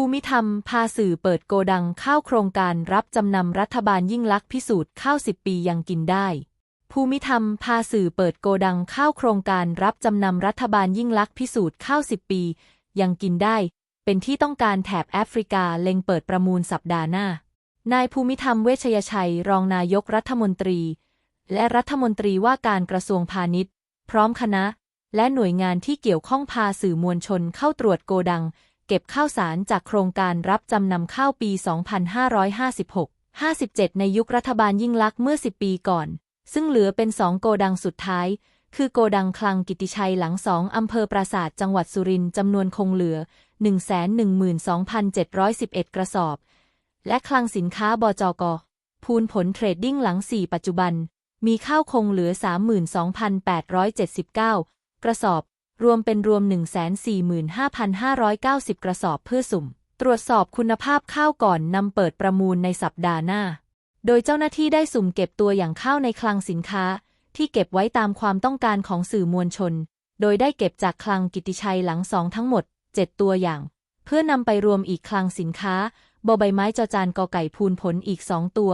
ภูมิธรรม พาสื่อเปิดโกดังข้าวโครงการรับจำนำรัฐบาลยิ่งลักษณ์พิสูจน์ข้าวสิบปียังกินได้ ภูมิธรรม พาสื่อเปิดโกดังข้าวโครงการรับจำนำรัฐบาลยิ่งลักษณ์พิสูจน์ข้าวสิบปี ยังกินได้ เป็นที่ต้องการแถบแอฟริกาเล็งเปิดประมูลสัปดาห์หน้า นายภูมิธรรมเวชยชัย รองนายกรัฐมนตรี และรัฐมนตรีว่าการกระทรวงพาณิชย์ พร้อมคณะ และหน่วยงานที่เกี่ยวข้องพาสื่อมวลชนเข้าตรวจโกดัง เก็บข้าวสารจากโครงการรับจำนำข้าวปี 2556 57 ในยุครัฐบาลยิ่งลักษณ์เมื่อ 10 ปีก่อน ซึ่งเหลือเป็นสองโกดังสุดท้าย คือโกดังคลังกิติชัยหลังสองอำเภอปราสาทจังหวัดสุรินทร์จำนวนคงเหลือ 112,711 กระสอบ และคลังสินค้าบจกพูนผลเทรดดิ้งหลัง 4 ปัจจุบัน มีข้าวคงเหลือ 32,879 กระสอบ รวมเป็นรวม 145,590 กระสอบเพื่อสุ่ม ตรวจสอบคุณภาพข้าวก่อนนำเปิดประมูลในสัปดาห์หน้า โดยเจ้าหน้าที่ได้สุ่มเก็บตัวอย่างข้าวในคลังสินค้า ที่เก็บไว้ตามความต้องการของสื่อมวลชน โดยได้เก็บจากคลังกิติชัยหลังสองทั้งหมด 7 ตัวอย่าง เพื่อนำไปรวมอีกคลังสินค้าบใบไม้จอจานกอไก่พูนผลอีกสองตัว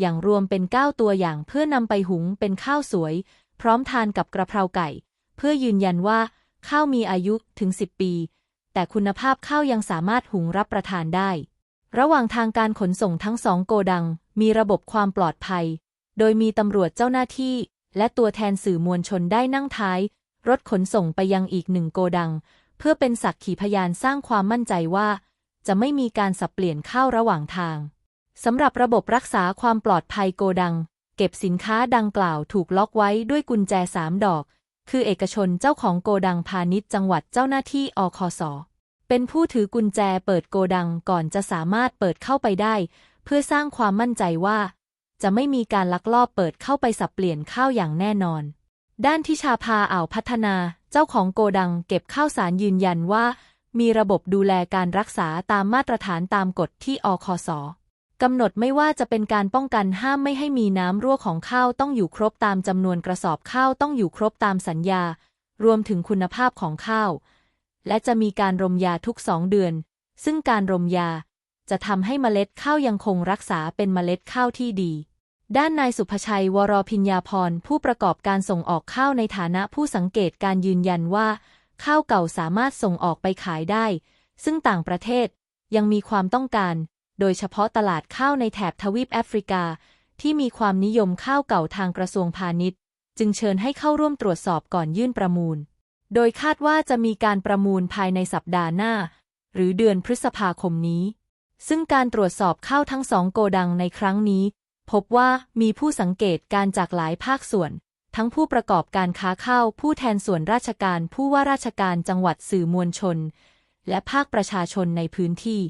อย่างรวมเป็น 9 ตัวอย่างเพื่อนำไปหุงเป็นข้าวสวย พร้อมทานกับกระเพราไก่ เพื่อยืนยันว่า ข้าวมีอายุถึง 10 ปี แต่คุณภาพข้าวยังสามารถหุงรับประทานได้ ระหว่างทางการขนส่งทั้งสองโกดัง มีระบบความปลอดภัย โดยมีตำรวจเจ้าหน้าที่ และตัวแทนสื่อมวลชนได้นั่งท้าย รถขนส่งไปยังอีกหนึ่งโกดัง เพื่อเป็นสักขีพยานสร้างความมั่นใจว่า จะไม่มีการสับเปลี่ยนข้าวระหว่างทางสำหรับระบบรักษาความปลอดภัยโกดัง เก็บสินค้าดังกล่าวถูกล็อกไว้ด้วยกุญแจสามดอก คือเอกชนเจ้าของโกดังพาณิชย์จังหวัดเจ้าหน้าที่อคส เป็นผู้ถือกุญแจเปิดโกดังก่อนจะสามารถเปิดเข้าไปได้ เพื่อสร้างความมั่นใจว่า จะไม่มีการลักลอบเปิดเข้าไปสับเปลี่ยนข้าวอย่างแน่นอน ด้านทิชาภาอ่าวพัฒนาเจ้าของโกดังเก็บข้าวสารยืนยันว่า มีระบบดูแลการรักษาตามมาตรฐานตามกฎที่อคส กำหนดไม่ว่าจะเป็นการป้องกันห้ามไม่ให้มีน้ำรั่วของข้าวต้องอยู่ครบตามจำนวนกระสอบข้าวต้องอยู่ครบตามสัญญา รวมถึงคุณภาพของข้าว และจะมีการรมยาทุกสองเดือน ซึ่งการรมยาจะทำให้เมล็ดข้าวยังคงรักษาเป็นเมล็ดข้าวที่ดี ด้านนายสุภชัยวรพิญญาพรผู้ประกอบการส่งออกข้าวในฐานะผู้สังเกตการยืนยันว่า ข้าวเก่าสามารถส่งออกไปขายได้ ซึ่งต่างประเทศยังมีความต้องการ โดยเฉพาะตลาดข้าวในแถบทวีปแอฟริกา ที่มีความนิยมข้าวเก่าทางกระทรวงพาณิชย์ จึงเชิญให้เข้าร่วมตรวจสอบก่อนยื่นประมูล โดยคาดว่าจะมีการประมูลภายในสัปดาห์หน้า หรือเดือนพฤษภาคมนี้ ซึ่งการตรวจสอบข้าวทั้งสองโกดังในครั้งนี้ พบว่ามีผู้สังเกตการจากหลายภาคส่วนทั้งผู้ประกอบการค้าข้าว ผู้แทนส่วนราชการ ผู้ว่าราชการจังหวัดสื่อมวลชน และภาคประชาชนในพื้นที่